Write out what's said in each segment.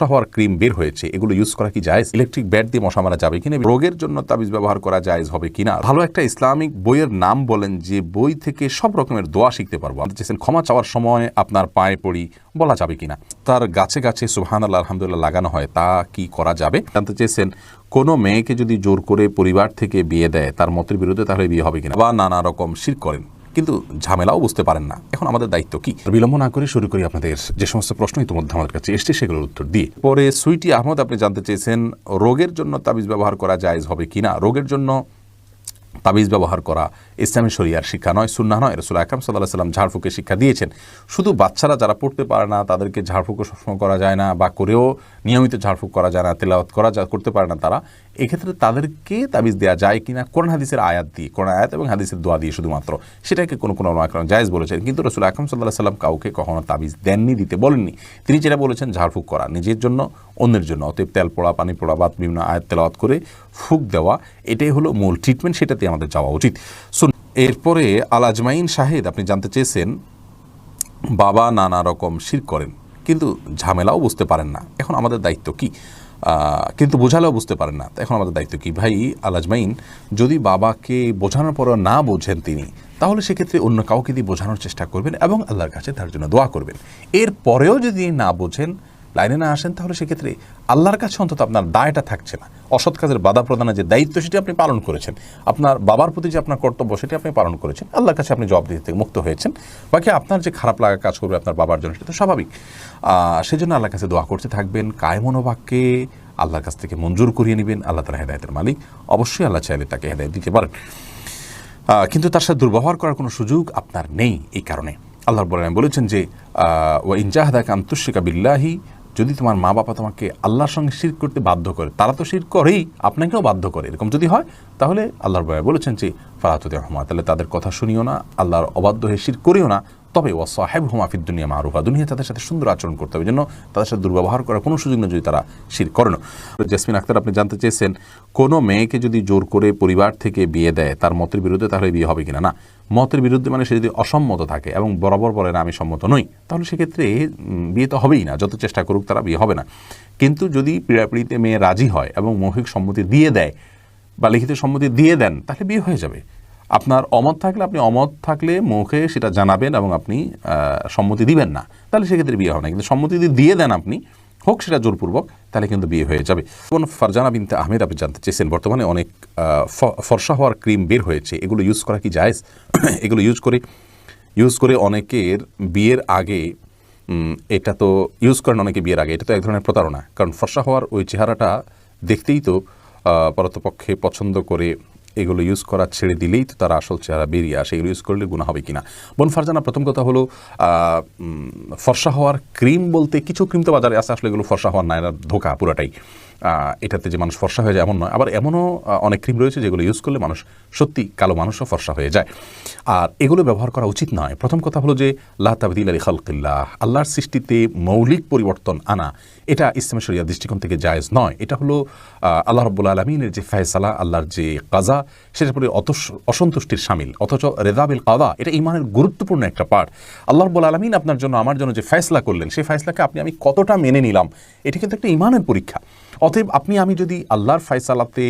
ফর্সা হওয়ার ক্রিম বের হয়েছে, এগুলো ইউজ করা কি যায় ইলেকট্রিক ব্যাট দিয়ে মশা মারা যাবে কিনা? রোগের জন্য তাবিজ ব্যবহার করা যায় হবে কিনা? ভালো একটা ইসলামিক বইয়ের নাম বলেন যে বই থেকে সব রকমের দোয়া শিখতে পারব। চেয়েছেন ক্ষমা চাওয়ার সময় আপনার পায়ে পড়ি, বলা যাবে কিনা? তার গাছে গাছে সুহান আল্লাহ আলহামদুলিল্লাহ লাগানো হয়, তা কি করা যাবে? জানতে চেয়েছেন, কোনো মেয়েকে যদি জোর করে পরিবার থেকে বিয়ে দেয়, তার মতের বিরুদ্ধে তাহলে বিয়ে হবে কিনা? বা নানা রকম শির করেন। কিন্তু ঝামেলাও বুঝতে পারেন না। এখন আমাদের দায়িত্ব কি? বিলম্ব না করে শুরু করি আপনাদের যে সমস্ত প্রশ্ন ইতিমধ্যে আমাদের কাছে এসছে সেগুলোর উত্তর দিয়ে। পরে সুইটি আহমদ, আপনি জানতে চেয়েছেন, রোগের জন্য তাবিজ ব্যবহার করা যায় হবে কিনা? রোগের জন্য তাবিজ ব্যবহার করা ইসলামী শরিয়ার শিক্ষা নয় সুন্না নয়। রসুল আকরাম সাল্লাহ সাল্লাম ঝাড়ফুঁকে শিক্ষা দিয়েছেন। শুধু বাচ্চারা যারা পড়তে পারে না, তাদেরকে ঝাড়ফুঁকও সবসময় করা যায় না বা করেও নিয়মিত ঝাড়ফুঁক করা যায় না, তেলাওয়াত করা যা, করতে পারে না তারা। এক্ষেত্রে তাদেরকে তাবিজ দেওয়া যায় কিনা, কোরআন হাদিসের আয়াত দিয়ে, কোরআন আয়াত এবং হাদিসের দোয়া দিয়ে শুধুমাত্র। সেটাকে কোনো কোনো আকরাম জায়েজ বলেছেন, কিন্তু রসুল আকরাম সাল্লাহ সাল্লাম কাউকে কখনো তাবিজ দেননি, দিতে বলেননি। তিনি যেটা বলেছেন, ঝাড়ফুঁক করা, নিজের জন্য, অন্যের জন্য। অতএব তেল পোড়া, পানি পোড়া বা বিভিন্ন আয়াত তেলাওয়াত করে ফুক দেওয়া, এটাই হলো মূল ট্রিটমেন্ট সেটাতে আমাদের যাওয়া উচিত। শুন এরপরে আল আজমাইন শাহেদ আপনি জানতে চেয়েছেন, বাবা নানা রকম শির করেন, কিন্তু ঝামেলাও বুঝতে পারেন না। এখন আমাদের দায়িত্ব কি? কিন্তু বোঝালেও বুঝতে পারেন না। এখন আমাদের দায়িত্ব কি? ভাই, আল আজমাইন, যদি বাবাকে বোঝানোর পরও না বোঝেন তিনি, তাহলে সেক্ষেত্রে অন্য কাউকে দিয়ে বোঝানোর চেষ্টা করবেন এবং আল্লাহর কাছে তার জন্য দোয়া করবেন। এর পরেও যদি না বোঝেন লাইনে না আসেন, তাহলে সেক্ষেত্রে আল্লাহর কাছে অন্তত আপনার দায়টা থাকছে না। অসৎ কাজের বাধা প্রদানের যে দায়িত্ব সেটি আপনি পালন করেছেন, আপনার বাবার প্রতি যে আপনার কর্তব্য সেটি আপনি পালন করেছেন, আল্লাহর কাছে আপনি জবাব দিতে মুক্ত হয়েছেন। বাকি আপনার যে খারাপ লাগা কাজ করবে আপনার বাবার জন্য সেটা তো স্বাভাবিক। সেজন্য আল্লাহর কাছে দোয়া করতে থাকবেন কায়মনোবাক্যে আল্লাহর কাছ থেকে মঞ্জুর করিয়ে নেবেন, আল্লাহ তালা হেদায়তের মালিক। অবশ্যই আল্লাহ চাইলে তাকে হেদায়ত দিতে পারেন। কিন্তু তার সাথে দুর্ব্যবহার করার কোনো সুযোগ আপনার নেই এই কারণে। আল্লাহ বলেছেন যে ও ইনজাহাদা কান্তুশিকা বিল্লাহি যদি তোমার মা বাবা তোমাকে আল্লাহর সঙ্গে শির করতে বাধ্য করে, তারা তো শির করেই, আপনাকেও বাধ্য করে, এরকম যদি হয়, তাহলে আল্লাহর বলে বলেছেন যে ফারাতুদ রহমা তাহলে তাদের কথা শুনিও না, আল্লাহর অবাধ্য হয়ে শির করিও না। তবে ও সাহেব হুমাফিদ দুনিয়া মারুফা দুনিয়া তাদের সাথে সুন্দর আচরণ করতে হবে জন্য তাদের সাথে দুর্ব্যবহার করার কোনো সুযোগ না যদি তারা শির করে না। জেসমিন আক্তার, আপনি জানতে চেয়েছেন, কোনো মেয়েকে যদি জোর করে পরিবার থেকে বিয়ে দেয়, তার মতের বিরুদ্ধে তাহলে বিয়ে হবে কিনা? না মতের বিরুদ্ধে মানে সে যদি অসম্মত থাকে এবং বরাবর বলে, না, আমি সম্মত নই, তাহলে সেক্ষেত্রে বিয়ে তো হবেই না। যত চেষ্টা করুক তারা বিয়ে হবে না। কিন্তু যদি পীড়াপিড়িতে মেয়ে রাজি হয় এবং মৌখিক সম্মতি দিয়ে দেয় বা লিখিত সম্মতি দিয়ে দেন, তাহলে বিয়ে হয়ে যাবে। আপনার অমত থাকলে, আপনি অমত থাকলে মুখে সেটা জানাবেন এবং আপনি সম্মতি দিবেন না। তাহলে সেক্ষেত্রে বিয়ে হবে না। কিন্তু সম্মতি যদি দিয়ে দেন আপনি হোক, সেটা জোরপূর্বক, তাহলে কিন্তু বিয়ে হয়ে যাবে। কোন ফারজানা বিনতে আহমেদ, আপনি জানতে চেয়েছেন, বর্তমানে অনেক ফর্সা হওয়ার ক্রিম বের হয়েছে। এগুলো ইউজ করা কি জায়েজ? এগুলো ইউজ করে ইউজ করে অনেকের বিয়ের আগে এটা তো ইউজ করেন অনেকে বিয়ের আগে, এটা তো এক ধরনের প্রতারণা। কারণ ফর্সা হওয়ার ওই চেহারাটা দেখতেই তো পরতপক্ষে পছন্দ করে এগুলো ইউজ করা ছেড়ে দিলেই তো তারা আসল চেহারা বেরিয়ে আসে। এগুলো ইউজ করলে গুণা হবে কিনা? বোন ফারজানা, প্রথম কথা হলো ফর্সা হওয়ার ক্রিম বলতে কিছু ক্রিম তো বাজারে আসে আসলে এগুলো ফর্সা হওয়ার না, ধোকা পুরাটাই। এটাতে যে মানুষ ফর্সা হয়ে যায় এমন নয়। আবার এমনও অনেক ক্রিম রয়েছে যেগুলো ইউজ করলে মানুষ সত্যি কালো মানুষও ফর্সা হয়ে যায়। আর এগুলো ব্যবহার করা উচিত নয়। প্রথম কথা হলো যে, লা তাবদিল আলী খালকিল্লাহ, আল্লাহর সৃষ্টিতে মৌলিক পরিবর্তন আনা, এটা ইসলামের শরিয়া দৃষ্টিকোণ থেকে জায়েজ নয়। এটা হলো আল্লাহ রব্বুল আলমিনের যে ফয়সালা, আল্লাহর যে কাজা, সেটার প্রতি অত অসন্তুষ্টির সামিল। অথচ রেদাবিল কাদা, এটা ইমানের গুরুত্বপূর্ণ একটা পার্ট আল্লাহ রব্বুল আলমিন আপনার জন্য, আমার জন্য যে ফয়সলা করলেন, সেই ফয়সলাকে আপনি, আমি কতটা মেনে নিলাম, এটা কিন্তু একটা ইমানের পরীক্ষা। অতএব আপনি, আমি যদি আল্লাহর ফয়সালাতে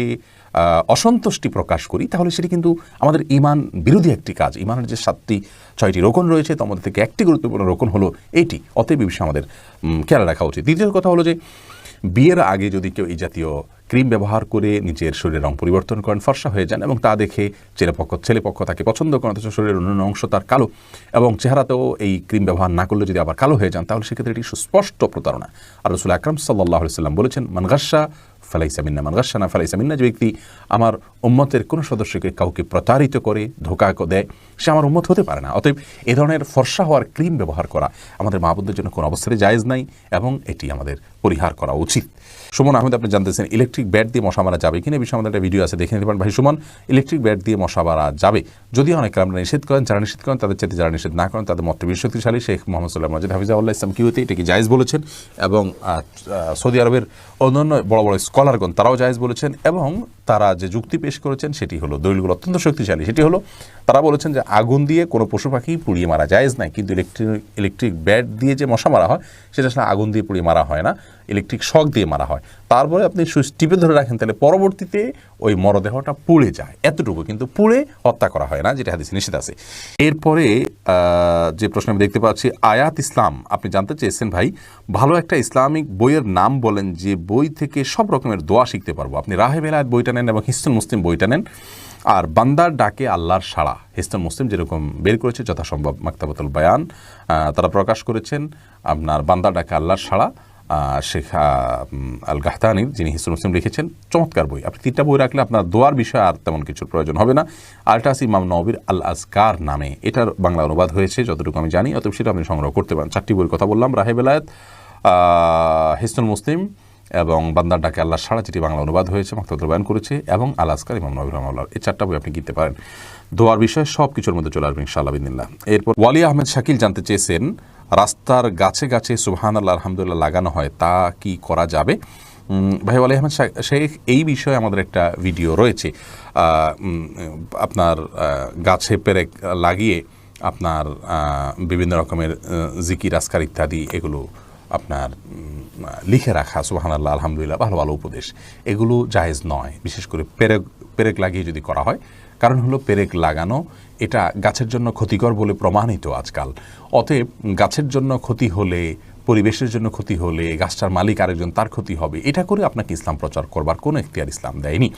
অসন্তুষ্টি প্রকাশ করি, তাহলে সেটি কিন্তু আমাদের ইমান বিরোধী একটি কাজ। ইমানের যে সাতটি, ছয়টি রোকন রয়েছে, তার মধ্যে থেকে একটি গুরুত্বপূর্ণ রোকন হলো এটি। অতএব বিষয়ে আমাদের খেয়াল রাখা উচিত। দ্বিতীয় কথা হলো যে বিয়ের আগে যদি কেউ এই জাতীয় ক্রিম ব্যবহার করে নিজের শরীরের রং পরিবর্তন করেন, ফর্সা হয়ে যান এবং তা দেখে ছেলেপক্ষ ছেলেপক্ষ তাকে পছন্দ করেন অথচ শরীরের অন্যান্য অংশ তার কালো এবং চেহারাতেও এই ক্রিম ব্যবহার না করলে যদি আবার কালো হয়ে যান, তাহলে সেক্ষেত্রে এটি সুস্পষ্ট প্রতারণা। আর রসুল আকরাম সাল্লাহ সাল্লাম বলেছেন মানগাসা ফালাইসা মিন্না মানগাসানা ফেলাইসা মিন্না যে ব্যক্তি আমার উম্মতের কোনো সদস্যকে কাউকে প্রতারিত করে, ধোকা দেয়, সে আমার উম্মত হতে পারে না। অতএব এ ধরনের ফর্সা হওয়ার ক্রিম ব্যবহার করা আমাদের মা বোনদের জন্য কোনো অবস্থায় জায়েজ নাই এবং এটি আমাদের পরিহার করা উচিত। সুমন আহমেদ, আপনি জানতেছেন ইলেকট্রিক ব্যাট দিয়ে মশা মারা যাবে কিনা? বিষয়ে আমাদের একটা ভিডিও আছে, দেখে নিতে পারেন। ভাই সুমন ইলেকট্রিক ব্যাট দিয়ে মশা মারা যাবে? যদিও অনেক আমরা নিষেধ করেন, যারা নিষেধ করেন, তাদের চাইতে যারা নিষেধ না করেন, তাদের মত বেশি শক্তিশালী শেখ মোহাম্মদ সাল্লাহ মজিদ হাফিজাউল্লাহ ইসলাম কিউতে এটাকে জায়েজ বলেছেন? এবং সৌদি আরবের অন্যান্য বড় বড় স্কলারগণ, তারাও জায়েজ বলেছেন। এবং তারা যে যুক্তি পেশ করেছেন, সেটি হলো দলিলগুলো অত্যন্ত শক্তিশালী। সেটি হলো, তারা বলেছেন যে আগুন দিয়ে কোনো পশু পাখি পুড়িয়ে মারা জায়েজ নাই কিন্তু ইলেকট্রিক ইলেকট্রিক ব্যাট দিয়ে যে মশা মারা হয়, সেটা আসলে আগুন দিয়ে পুড়িয়ে মারা হয় না। ইলেকট্রিক শক দিয়ে মারা হয়। তারপরে আপনি সুইচ টিপে ধরে রাখেন, তাহলে পরবর্তীতে ওই মরদেহটা পুড়ে যায়। এতটুকু, কিন্তু পুড়ে হত্যা করা হয় না, যেটা হাদিসে নিষেধ আছে। এরপরে যে প্রশ্ন আমি দেখতে পাচ্ছি, আয়াত ইসলাম, আপনি জানতে চেয়েছেন ভাই, ভালো একটা ইসলামিক বইয়ের নাম বলেন, যে বই থেকে সব রকমের দোয়া শিখতে পারব। আপনি রাহে বেলায়ত বইটা নেন এবং হিস্তুল মুসলিম বইটা নেন, আর বান্দার ডাকে আল্লাহর সাড়া। হিস্তুল মুসলিম যেরকম বের করেছে, যথাসম্ভব মাক্তাবাতুল বায়ান তারা প্রকাশ করেছেন, আপনার বান্দার ডাকে আল্লাহর সাড়া। শেখ আল গাহতানির যিনি হিসুল মুসলিম লিখেছেন, চমৎকার বই। আপনি তিনটা বই রাখলে আপনার দোয়ার বিষয়ে আর তেমন কিছুর প্রয়োজন হবে না। আলটাস ইমাম নবির আল আজকার নামে এটার বাংলা অনুবাদ হয়েছে, যতটুকু আমি জানি, অতএব সেটা আপনি সংগ্রহ করতে পারেন। চারটি বইয়ের কথা বললাম রাহেবেলায়ত হিসনুল মুসলিম এবং বান্দার ডাকে আল্লাহ সারা যেটি বাংলা অনুবাদ হয়েছে মাক্তাবুল বায়ান করেছে এবং আল আসকার ইমাম নবির রহমাল্লাহ। এই চারটা বই আপনি কিনতে পারেন। দোয়ার বিষয়ে সব কিছুর মধ্যে চলে আসবেন ইনশাআল্লাহ এরপর ওয়ালি আহমেদ শাকিল জানতে চেয়েছেন, রাস্তার গাছে গাছে সুবহান আল্লাহ আলহামদুলিল্লাহ লাগানো হয়, তা কি করা যাবে? ভাই ওয়ালি আহমেদ শেখ, এই বিষয়ে আমাদের একটা ভিডিও রয়েছে। আপনার গাছে পেরেক লাগিয়ে আপনার বিভিন্ন রকমের জিকির আসকার ইত্যাদি, এগুলো আপনার লিখে রাখা সুবাহান আল্লাহ আলহামদুলিল্লাহ, ভালো ভালো উপদেশ। এগুলো জায়েজ নয়, বিশেষ করে পেরেক পেরেক লাগিয়ে যদি করা হয়। কারণ হলো পেরেক লাগানো, এটা গাছের জন্য ক্ষতিকর বলে প্রমাণিত আজকাল। অতএব গাছের জন্য ক্ষতি হলে, পরিবেশের জন্য ক্ষতি হলে, গাছটার মালিক আরেকজন, তার ক্ষতি হবে। এটা করে আপনাকে ইসলাম প্রচার করবার কোনো এখতিয়ার ইসলাম দেয়নি।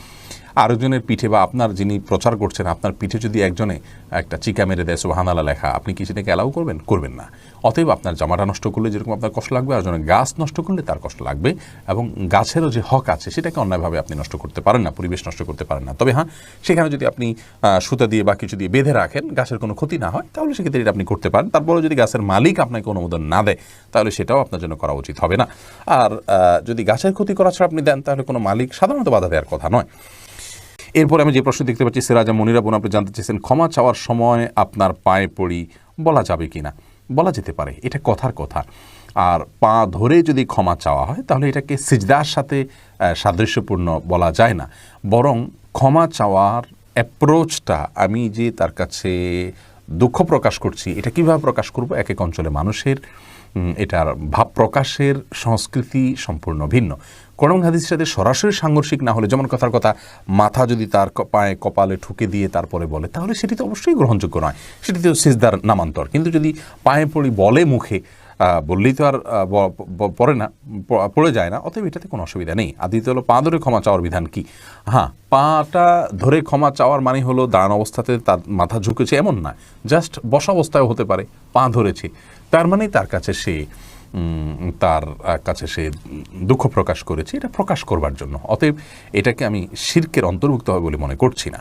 আরেকজনের পিঠে বা আপনার যিনি প্রচার করছেন, আপনার পিঠে যদি একজনে একটা চিকা মেরে দেয় সুবাহানালা লেখা, আপনি কি সেটাকে অ্যালাউ করবেন? করবেন না। অতএব আপনার জামাটা নষ্ট করলে যেরকম আপনার কষ্ট লাগবে আর গাছ নষ্ট করলে তার কষ্ট লাগবে এবং গাছেরও যে হক আছে, সেটাকে অন্যায়ভাবে আপনি নষ্ট করতে পারেন না, পরিবেশ নষ্ট করতে পারেন না। তবে হ্যাঁ সেখানে যদি আপনি সুতা দিয়ে বা কিছু দিয়ে বেঁধে রাখেন, গাছের কোনো ক্ষতি না হয়, তাহলে সেক্ষেত্রে এটা আপনি করতে পারেন। তারপরে যদি গাছের মালিক আপনাকে অনুমোদন না দেয়, তাহলে সেটাও আপনার জন্য করা উচিত হবে না। আর যদি গাছের ক্ষতি করা ছাড়া আপনি দেন, তাহলে কোনো মালিক সাধারণত বাধা দেওয়ার কথা নয়। এরপরে আমি যে প্রশ্ন দেখতে পাচ্ছি সিরাজা মনিরা বোন, আপনি জানতে চেয়েছেন, ক্ষমা চাওয়ার সময় আপনার পায়ে পড়ি, বলা যাবে কি না বলা যেতে পারে, এটা কথার কথা। আর পা ধরে যদি ক্ষমা চাওয়া হয়, তাহলে এটাকে সিজদার সাথে সাদৃশ্যপূর্ণ বলা যায় না। বরং ক্ষমা চাওয়ার অ্যাপ্রোচটা আমি যে তার কাছে দুঃখ প্রকাশ করছি, এটা কীভাবে প্রকাশ করব? এক এক অঞ্চলে মানুষের এটার ভাব প্রকাশের সংস্কৃতি সম্পূর্ণ ভিন্ন। কোরআন হাদিসের সাথে সরাসরি সাংঘর্ষিক না হলে, যেমন কথার কথা, মাথা যদি তার পায়ে, কপালে ঠুকে দিয়ে তারপরে বলে, তাহলে সেটি তো অবশ্যই গ্রহণযোগ্য নয়। সেটি তো সিজদার নামান্তর। কিন্তু যদি পায়ে পড়ি বলে মুখে বললেই তো আর পড়ে না পড়ে যায় না, অতএব এটাতে কোনো অসুবিধা নেই। আর দ্বিতীয় হলো, পা ধরে ক্ষমা চাওয়ার বিধান কি? হ্যাঁ পাটা ধরে ক্ষমা চাওয়ার মানে হলো দাঁড়ান অবস্থাতে তার মাথা ঝুঁকেছে, এমন না। জাস্ট বসা অবস্থায় হতে পারে, পা ধরেছে। তার মানে তার কাছে সে তার কাছে সে দুঃখ প্রকাশ করেছে। এটা প্রকাশ করবার জন্য। অতএব এটাকে আমি শির্কের অন্তর্ভুক্ত হবে বলে মনে করছি না।